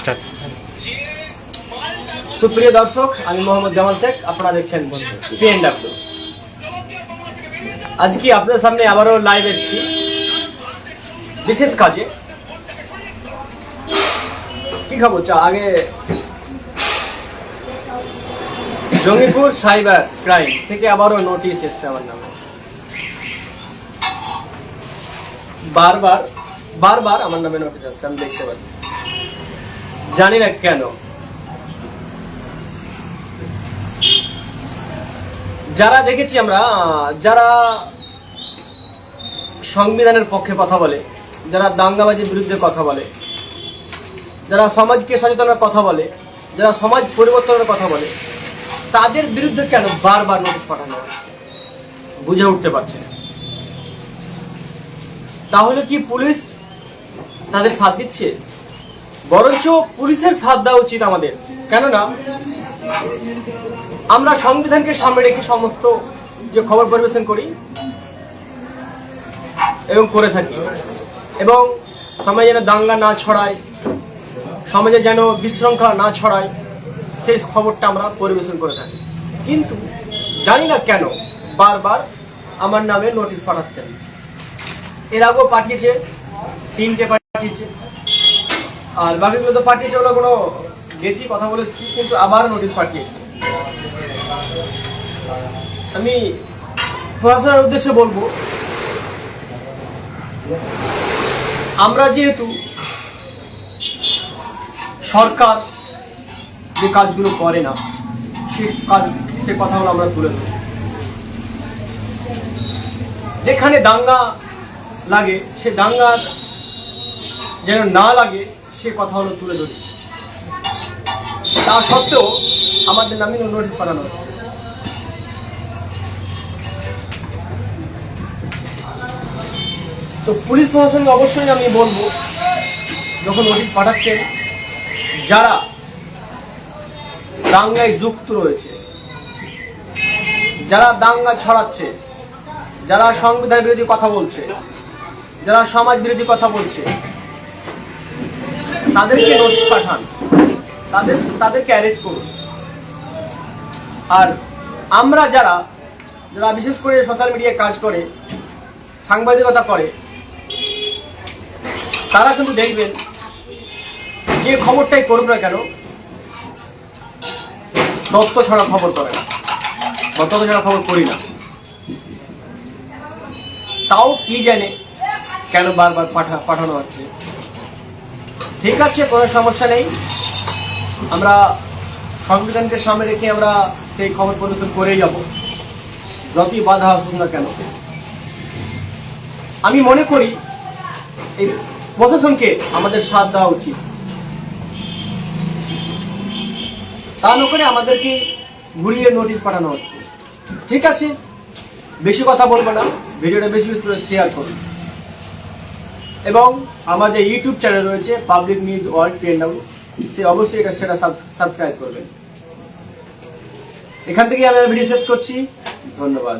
Start সুপ্রিয় দর্শক, আমি মোহাম্মদ জামাল শেখ, আপনারা দেখছেন পিএনডাব্লিউ আজকে আপনাদের সামনে আবারও লাইভ এসেছি? বিশেষ কাজে। কি খাব? চা, আগে জঙ্গিপুর সাইবার ক্রাইম থেকে আবারও নোটিশ এসছে আমার নামে। বারবার বারবার আমার নামে নোটিশ আসছে, আমি দেখতে পাচ্ছি। জানি না কেন। যারা দেখেছি আমরা, যারা সংবিধানের পক্ষে কথা বলে, যারা দাঙ্গাবাজির বিরুদ্ধে কথা বলে, যারা সমাজকে সচেতনের কথা বলে, যারা সমাজ পরিবর্তনের কথা বলে, তাদের বিরুদ্ধে কেন বারবার নোটিশ পাঠানো হচ্ছে? বুঝে উঠতে পারছে না। তাহলে কি পুলিশ তাদের সাথ দিচ্ছে? বরঞ্চ পুলিশের সাথ দেওয়া উচিত আমাদের। কেননা, আমরা সংবিধানকে সামনে রেখে সমস্ত যে খবর পরিবেশন করি এবং করে থাকি এবং সমাজে যেন দাঙ্গা না ছড়ায়, সমাজে যেন বিশৃঙ্খলা না ছড়ায়, সেই খবরটা আমরা পরিবেশন করে থাকি। কিন্তু জানি না কেন বারবার আমার নামে নোটিশ পাঠাচ্ছেন। এর আগেও পাঠিয়েছে, তিনটে পাঠিয়েছে। আর বাকিগুলো তো পাঠিয়েছে ওগুলো কোনো গেছি, কথা বলেছি কিন্তু আবার নোটিশ পাঠিয়েছে। আমি প্রশাসনের উদ্দেশ্যে বলব, আমরা যেহেতু সরকার যে কাজগুলো করে না, সে কাজ, সে কথাগুলো আমরা তুলে ধরি। যেখানে দাঙ্গা লাগে, সে দাঙ্গার যেন না লাগে সে কথা হলো তুলে ধরি। তা সত্ত্বেও আমাদের নামে নোটিশ পাঠানো হচ্ছে তো পুলিশ প্রশাসনকে অবশ্যই আমি বলব, যখন নোটিশ পাঠাচ্ছেন, যারা দাঙ্গায় যুক্ত রয়েছে, যারা দাঙ্গা ছড়াচ্ছে, যারা সংবিধান বিরোধী কথা বলছে, যারা সমাজ বিরোধী কথা বলছে তাদেরকে নোটিশ পাঠান। তাদের তাদেরকে অ্যারেস্ট করুন। আর আমরা যারা যারা বিশেষ করে সোশ্যাল মিডিয়ায় কাজ করে, সাংবাদিকতা করে, তারা কিন্তু দেখবেন যে খবরটাই করুক না কেন তথ্য ছাড়া খবর করে না, বা তথ্য ছাড়া খবর করি না। তাও কি জানে কেন বারবার পাঠা পাঠানো হচ্ছে? ঠিক আছে, কোনো সমস্যা নেই। আমরা সংবিধানকে সামনে রেখে আমরা সেই খবর পরিবর্তন করেই যাব। যতই বাধা আসুক না কেন। আমি মনে করি এই প্রশাসনকে আমাদের সাথ দেওয়া উচিত। তা না করে আমাদেরকে ঘুরিয়ে নোটিশ পাঠানো হচ্ছে। ঠিক আছে? বেশি কথা বলব না। ভিডিওটা বেশি বেশি করে শেয়ার করুন এবং আমাদের ইউটিউব চ্যানেল রয়েছে পাবলিক নিউজ ওয়ার্ল্ড পিএনডাব্লিউ সে অবশ্যই এটা সেটা সাবস্ক্রাইব করবেন। এখান থেকে আমি ভিডিও শেষ করছি। ধন্যবাদ।